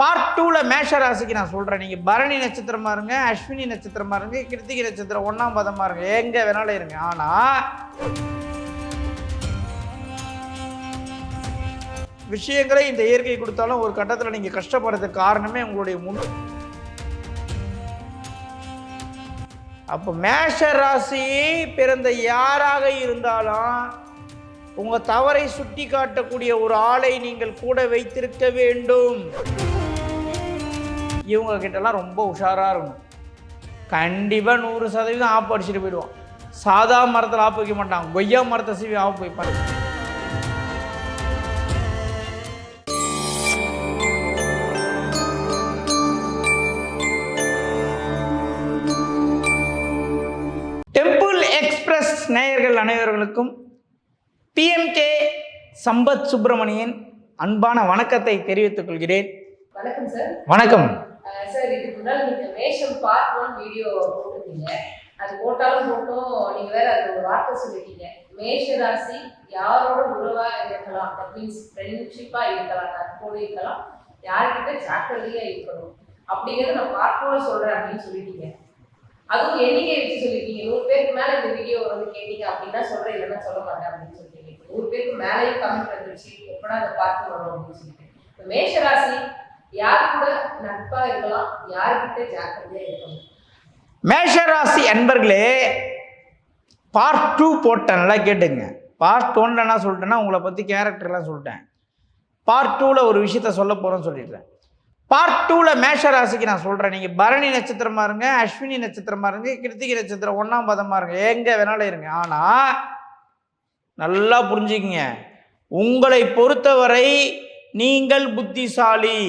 Part டூவில் மேஷ ராசிக்கு நான் சொல்கிறேன் நீங்கள் பரணி நட்சத்திரமா இருங்க அஸ்வினி நட்சத்திரமா இருங்க கிருத்திகை நட்சத்திரம் ஒன்றாம் பதமாக இருங்க. எங்கே வேணாலும் இருங்க. ஆனால் விஷயங்களை இந்த இயற்கை கொடுத்தாலும் ஒரு கட்டத்தில் நீங்கள் கஷ்டப்படுறதுக்கு காரணமே உங்களுடைய முன் அப்போ மேஷ ராசி பிறந்த யாராக இருந்தாலும் உங்கள் தவறை சுட்டி காட்டக்கூடிய ஒரு ஆளை நீங்கள் கூட வைத்திருக்க வேண்டும். இவங்க கிட்டலாம் ரொம்ப உஷாராக இருக்கணும். கண்டிப்பாக நூறு சதவீதம் ஆப்பு அடிச்சுட்டு போயிடுவான். சாதா மரத்தில் ஆப்பு வைக்க மாட்டான். கொய்யா மரத்தை சீவி ஆப்பு வைப்பாங்க டெம்பிள் எக்ஸ்பிரஸ் நேயர்கள் அனைவர்களுக்கும் பிஎம்கே சம்பத் சுப்பிரமணியன் அன்பான வணக்கத்தை தெரிவித்துக் கொள்கிறேன். வணக்கம். சார் இதுக்கு முன்னால் நீங்க மேஷம் பார்ட் ஒன் வீடியோ போட்டிருக்கீங்க அது போட்டாலும் போட்டும். நீங்க வேற அது ஒரு வார்த்தை சொல்லிட்டீங்க. மேஷ ராசி யாரோட உறவா இருக்கலாம்? தட் மீன்ஸ் ஃப்ரெண்ட்ஷிப்பா இருக்கலாம். நட்போடு இருக்கலாம். யார்கிட்ட ஜாக்கிரதையா இருக்கணும்? அப்படிங்கறத நான் பார்ட் ஒன்ல சொல்றேன் அப்படின்னு சொல்லிட்டீங்க. அதுவும் எண்ணிக்கை வச்சு சொல்லிருக்கீங்க நூறு பேருக்கு மேல இந்த வீடியோ வந்து கேட்டீங்க அப்படின்னா சொல்றேன். இல்லைன்னா சொல்ல மாட்டேன் அப்படின்னு சொல்லிட்டீங்க நூறு பேருக்கு மேலேயும் கமெண்ட் வந்துருச்சு. எப்படா அதை பார்த்து வரும் அப்படின்னு சொல்லிட்டு மேஷ ராசி யார் கூட நட்பா இருக்கலாம் யார்கிட்ட ஜாக்கிரதையா இருக்கலாம். மேஷராசி அன்பர்களே பார்ட் டூ போட்டேன் நல்லா கேட்டுங்க. பார்ட் ஒன்ல என்ன சொல்லிட்டேன்னா உங்களை பற்றி கேரக்டர்லாம் சொல்லிட்டேன். பார்ட் டூவில் ஒரு விஷயத்த சொல்ல போகிறேன்னு சொல்லிடுறேன் பார்ட் டூவில் மேஷராசிக்கு நான் சொல்கிறேன் நீங்கள் பரணி நட்சத்திரமா இருங்க அஸ்வினி நட்சத்திரமா இருங்க கிருத்திகை நட்சத்திரம் ஒன்றாம் பதமாக இருங்க எங்கே வேணாலும் இருங்க. ஆனால் நல்லா புரிஞ்சுக்கிங்க. உங்களை பொறுத்தவரை நீங்கள் புத்திசாலி.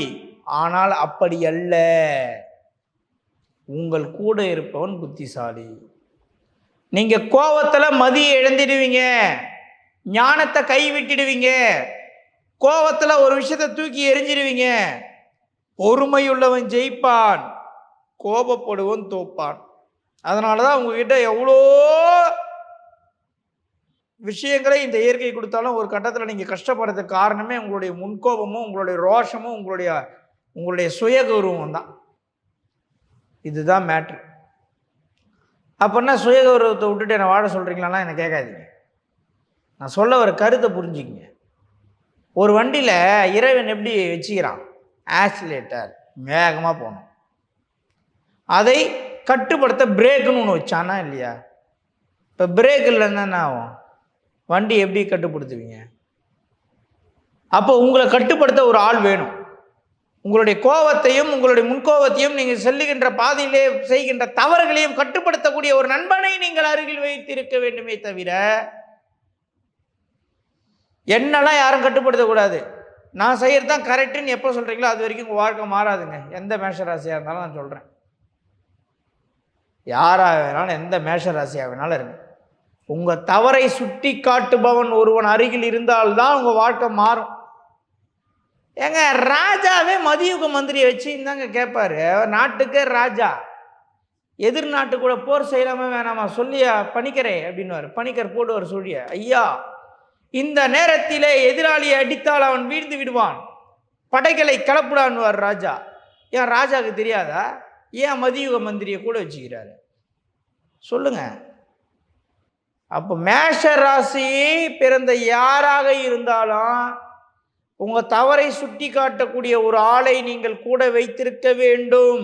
ஆனால் அப்படி அல்ல. உங்கள் கூட இருப்பவன் புத்திசாலி. நீங்க கோவத்துல மதியை இழந்துடுவீங்க. ஞானத்தை கை விட்டுடுவீங்க கோவத்துல ஒரு விஷயத்தை தூக்கி எரிஞ்சிடுவீங்க பொறுமையுள்ளவன் ஜெயிப்பான். கோபப்படுவன் தோப்பான். அதனால தான் உங்ககிட்ட எவ்வளோ விஷயங்களை இந்த இயற்கை கொடுத்தாலும் ஒரு கட்டத்தில் நீங்கள் கஷ்டப்படுறதுக்கு காரணமே உங்களுடைய முன்கோபமும் உங்களுடைய ரோஷமும் உங்களுடைய உங்களுடைய சுய கௌரவம் தான். இதுதான் மேட்ரு அப்படின்னா சுய கௌரவத்தை விட்டுட்டு என்னை வாழ சொல்கிறீங்களான்னா என்னை கேட்காதீங்க. நான் சொல்ல வர கருத்தை புரிஞ்சுக்கிங்க. ஒரு வண்டியில் இறைவன் எப்படி வச்சுக்கிறான்? ஆக்சிலேட்டர் வேகமாக போகணும். அதை கட்டுப்படுத்த பிரேக்குன்னு ஒன்று வச்சானா இல்லையா? இப்போ பிரேக் இல்லைன்னா என்ன ஆகும்? வண்டி எப்படி கட்டுப்படுத்துவீங்க? அப்போ உங்களை கட்டுப்படுத்த ஒரு ஆள் வேணும். உங்களுடைய கோபத்தையும் உங்களுடைய முன்கோபத்தையும் நீங்கள் செல்லுகின்ற பாதையிலே செய்கின்ற தவறுகளையும் கட்டுப்படுத்தக்கூடிய ஒரு நண்பனை நீங்கள் அருகில் வைத்திருக்க வேண்டுமே தவிர என்னெல்லாம் யாரும் கட்டுப்படுத்தக்கூடாது? நான் செய்கிறது தான் கரெக்டுன்னு எப்போ சொல்கிறீங்களோ அது வரைக்கும் உங்கள் வாழ்க்கை மாறாதுங்க. எந்த மேஷராசியாக இருந்தாலும் நான் சொல்கிறேன் யாராக வேணாலும் எந்த மேஷராசியாக வேணாலும் இருங்க. உங்கள் தவறை சுட்டி காட்டுபவன் ஒருவன் அருகில் இருந்தால்தான் உங்கள் வாழ்க்கை மாறும். ஏங்க ராஜாவே மதியுக மந்திரியை வச்சு இந்தாங்க கேட்பாரு நாட்டுக்கே ராஜா. எதிர் நாட்டு கூட போர் செய்யலாமா வேணாமா? சொல்லியா? பணிக்கரே அப்படின்னுவார். பணிக்கர் போடுவார் சொல்லிய ஐயா இந்த நேரத்திலே எதிராளியை அடித்தால் அவன் வீழ்ந்து விடுவான். படைகளை கலப்புடான்வார் ராஜா. ஏன் ராஜாவுக்கு தெரியாதா? ஏன் மதியுக மந்திரியை கூட வச்சுக்கிறாரு? சொல்லுங்க. அப்போ மேஷ ராசி பிறந்த யாராக இருந்தாலும் உங்கள் தவறை சுட்டி காட்டக்கூடிய ஒரு ஆளை நீங்கள் கூட வைத்திருக்க வேண்டும்.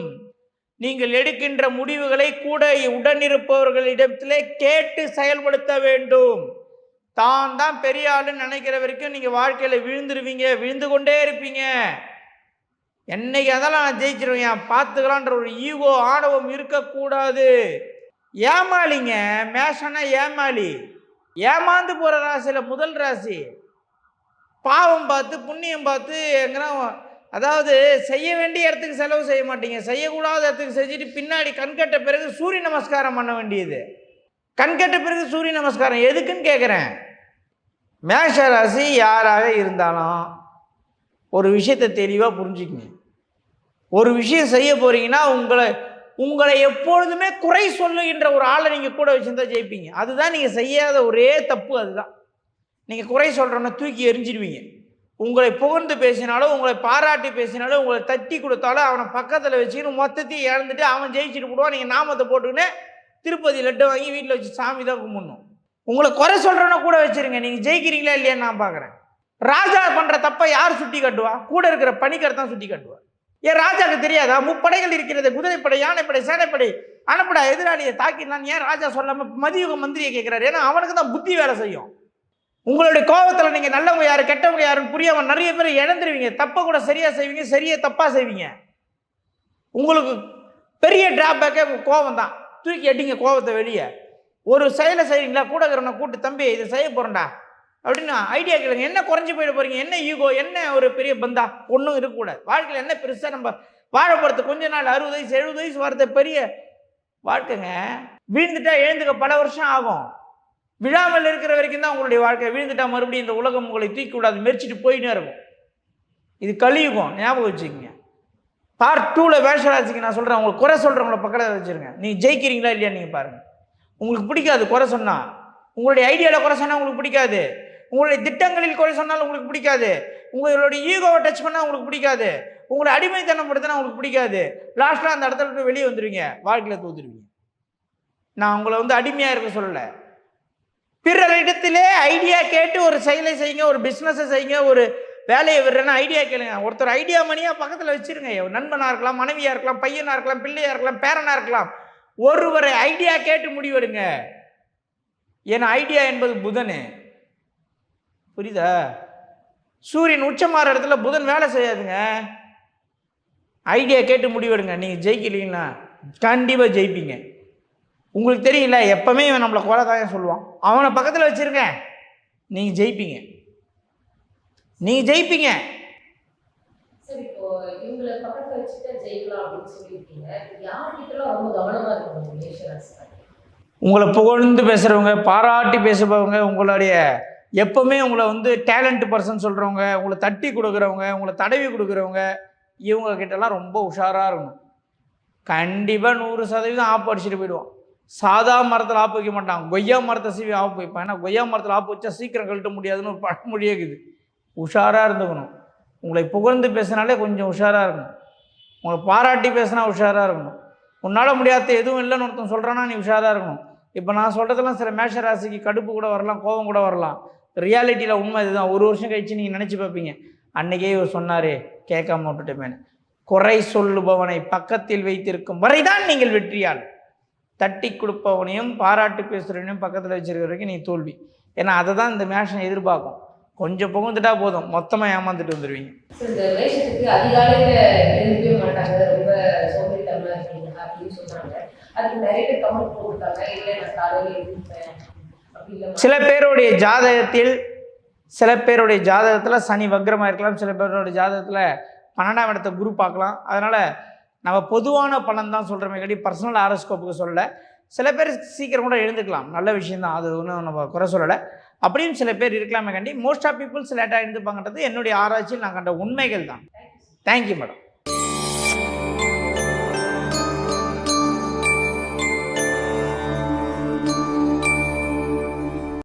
நீங்கள் எடுக்கின்ற முடிவுகளை கூட உடனிருப்பவர்களிடத்திலே கேட்டு செயல்படுத்த வேண்டும். தான் தான் பெரிய ஆளுன்னு நினைக்கிற வரைக்கும் நீங்கள் வாழ்க்கையில் விழுந்துருவீங்க விழுந்து கொண்டே இருப்பீங்க. என்னைக்கு அதெல்லாம் நான் ஜெயிச்சிருவேன் பார்த்துக்கலான்ற ஒரு ஈகோ ஆணவம் இருக்கக்கூடாது. ஏமாளிங்க மேஷனா ஏமாளி. ஏமாந்து போகிற ராசியில் முதல் ராசி. பாவம் பார்த்து புண்ணியம் பார்த்து எங்கன்னா அதாவது செய்ய வேண்டிய இடத்துக்கு செலவு செய்ய மாட்டீங்க. செய்யக்கூடாத இடத்துக்கு செஞ்சுட்டு பின்னாடி கண்கட்ட பிறகு சூரிய நமஸ்காரம் பண்ண வேண்டியது. கண்கட்ட பிறகு சூரிய நமஸ்காரம். எதுக்குன்னு கேட்குறேன் மேஷ ராசி யாராக இருந்தாலும் ஒரு விஷயத்தை தெளிவாக புரிஞ்சுக்கங்க ஒரு விஷயம் செய்ய போகிறீங்கன்னா உங்களை உங்களை எப்பொழுதுமே குறை சொல்லுகின்ற ஒரு ஆளை நீங்கள் கூட வச்சுருந்தா ஜெயிப்பீங்க. அதுதான் நீங்கள் செய்யாத ஒரே தப்பு அதுதான். நீங்கள் குறை சொல்கிறோன்னா தூக்கி எரிஞ்சிடுவீங்க உங்களை புகழ்ந்து பேசினாலும் உங்களை பாராட்டி பேசினாலும் உங்களை தட்டி கொடுத்தாலும் அவனை பக்கத்தில் வச்சுக்கின்னு மொத்தத்தையும் இழந்துட்டு அவன் ஜெயிச்சுட்டு போடுவான். நீங்கள் நாமத்தை போட்டுக்கின்னு திருப்பதி லட்டு வாங்கி வீட்டில் வச்சு சாமி தான் கும்பிடணும். உங்களை குறை சொல்கிறவன கூட வச்சிருங்க. நீங்கள் ஜெயிக்கிறீங்களா இல்லையான்னு நான் பார்க்குறேன் ராஜா பண்ணுற தப்பை யார் சுட்டி காட்டுவா? கூட இருக்கிற பணிக்கர் தான் சுட்டி காட்டுவா ஏன் ராஜாக்கு தெரியாதா? முப்படைகள் இருக்கிறது. குதிரைப்படை யானைப்படை சேனைப்படை அனுப்படா எதிராளியை தாக்கிடலான்னு ஏன் ராஜா சொல்லாமல் மதியுக மந்திரியை கேட்குறாரு ஏன்னா அவனுக்கு தான் புத்தி வேலை செய்யும். உங்களுடைய கோபத்தில் நீங்கள் நல்லவங்க யார் கெட்டவங்க யாருன்னு புரியாமல் நிறைய பேர் இழந்துருவீங்க. தப்பை கூட சரியாக செய்வீங்க சரியாக தப்பாக செய்வீங்க. உங்களுக்கு பெரிய டிராபேக்கே உங்கள் கோபம் தான். தூக்கி அடிங்க கோபத்தை வெளியே. ஒரு செயலை செய்கிறீங்களா கூட இருக்கிறவனை கூட்டு தம்பி இதை செய்ய போகிறேன்டா அப்படின்னு ஐடியா கேளுங்க. என்ன குறைஞ்சி போயிட போகிறீங்க என்ன ஈகோ என்ன ஒரு பெரிய பந்தா? ஒன்றும் இருக்கக்கூடாது. வாழ்க்கையில் என்ன பெருசாக நம்ம வாழ போகிறது கொஞ்ச நாள் அறுபது வயசு எழுபது வயசு வரது பெரிய வாழ்க்கைங்க. வீழ்ந்துட்டா எழுந்துக்க பல வருஷம் ஆகும். விழாமல் இருக்கிற வரைக்கும் தான் உங்களுடைய வாழ்க்கை வீழ்ந்துட்டா மறுபடியும் இந்த உலகம் உங்களை தூக்கி விடாது மெரிச்சிட்டு போயினே இருக்கும். இது கலியுகம் ஞாபகம் வச்சுக்கோங்க. பார்ட் டூவில் வேஷராசிக்கு நான் சொல்கிறேன் உங்களுக்கு குறை சொல்கிறவங்கள பக்கத்தில் வச்சுருங்க. நீங்கள் ஜெயிக்கிறீங்களா இல்லையா நீங்கள் பாருங்கள் உங்களுக்கு பிடிக்காது குறை சொன்னால் உங்களுடைய ஐடியாவில் குறை சொன்னால் உங்களுக்கு பிடிக்காது. உங்களுடைய திட்டங்களில் குறை சொன்னாலும் உங்களுக்கு பிடிக்காது. உங்களுடைய ஈகோவை டச் பண்ணால் உங்களுக்கு பிடிக்காது. உங்களை அடிமைத்தனம் படுத்தினா உங்களுக்கு பிடிக்காது. லாஸ்ட்டில் அந்த இடத்துல போய் வெளியே வந்துடுவீங்க வாழ்க்கையில் தோத்துருவீங்க. நான் உங்களை வந்து அடிமையாக இருக்க சொல்லலை. பிறரிடத்திலே ஐடியா கேட்டு ஒரு செயலை செய்யுங்க ஒரு பிஸ்னஸை செய்யுங்க ஒரு வேலையை விடுறேன்னு ஐடியா கேளுங்க. ஒருத்தர் ஐடியா மணியாக பக்கத்தில் வச்சிருங்க. ஒரு நண்பனாக இருக்கலாம் மனைவியாக இருக்கலாம் பையனாக இருக்கலாம் பிள்ளையாக இருக்கலாம் பேரனாக இருக்கலாம். ஒருவரை ஐடியா கேட்டு முடிவெடுங்க. ஏன்னா ஐடியா என்பது புதனு. புரியுதா? சூரியன் உச்சமாற இடத்துல புதன் வேலை செய்யாதுங்க. ஐடியா கேட்டு முடிவெடுங்க. நீங்கள் ஜெயிக்கலீங்கன்னா கண்டிப்பாக ஜெயிப்பீங்க. உங்களுக்கு தெரியல எப்பவுமே இவன் நம்மளை கொலை தான் சொல்லுவான். அவனை பக்கத்தில் வச்சிருங்க நீங்கள் ஜெயிப்பீங்க. நீங்கள் ஜெயிப்பீங்க. உங்களை புகழ்ந்து பேசுகிறவங்க பாராட்டி பேசுபவங்க உங்களுடைய எப்பவுமே உங்களை வந்து டேலண்ட் பர்சன் சொல்கிறவங்க உங்களை தட்டி கொடுக்குறவங்க உங்களை தடவி கொடுக்குறவங்க இவங்க கிட்டலாம் ரொம்ப உஷாராக இருக்கணும். கண்டிப்பாக நூறு சதவீதம் ஆப்பு அடிச்சுட்டு போயிடுவான். சாதா மரத்தில் ஆப்பு வைக்க மாட்டான் கொய்யா மரத்தை சீவி ஆப்பு வைப்பான் ஏன்னா கொய்யா மரத்தில் ஆப்பு வச்சா சீக்கிரம் கழட்ட முடியாதுன்னு ஒரு பழமொழியே இருக்குது. உஷாராக இருந்துக்கணும். உங்களை புகழ்ந்து பேசினாலே கொஞ்சம் உஷாராக இருக்கணும். உங்களை பாராட்டி பேசினா உஷாராக இருக்கணும். உன்னால் முடியாத எதுவும் இல்லைன்னு ஒருத்தன் சொல்கிறான்னா நீ உஷாராக இருக்கணும். இப்போ நான் சொல்கிறதெல்லாம் சில மேஷ ராசிக்கு கடுப்பு கூட வரலாம் கோபம் கூட வரலாம். ரியாலிட்டியில் உண்மை இதுதான். ஒரு வருஷம் கழிச்சு நீங்கள் நினச்சி பார்ப்பீங்க. அன்னைக்கே இவர் சொன்னாரே கேட்காம விட்டுட்டேமேனு குறை சொல்லுபவனை பக்கத்தில் வைத்திருக்கும் வரைதான் நீங்கள் வெற்றியாளர். தட்டி கொடுப்பவனையும் பாராட்டு பேசுகிறவனையும் பக்கத்தில் வச்சிருக்கிற வரைக்கும் நீ தோல்வி. ஏன்னா அதை தான் இந்த மேஷம் எதிர்பார்க்கும். கொஞ்சம் புகுந்துட்டா போதும். மொத்தமாக ஏமாந்துட்டு வந்துடுவீங்க சில பேருடைய ஜாதகத்தில் சில பேருடைய ஜாதகத்தில் சனி வக்ரமாக இருக்கலாம். சில பேருடைய ஜாதகத்தில் பன்னெண்டாம் இடத்த குரு பார்க்கலாம். அதனால் நம்ம பொதுவான பலன் தான் சொல்கிறோமே கடி பர்சனல் ஆரோஸ்கோப்புக்கு சொல்லலை. சில பேர் சீக்கிரம் கூட எழுந்துக்கலாம். நல்ல விஷயந்தான் அது ஒன்றும் நம்ம குறை சொல்லலை. அப்படின்னு சில பேர் இருக்கலாமே கண்டி மோஸ்ட் ஆஃப் பீப்புள்ஸ் லேட்டாக எழுந்துப்பாங்கன்றது என்னுடைய ஆராய்ச்சியில் நான் கண்ட உண்மைகள் தான் தேங்க்யூ மேடம்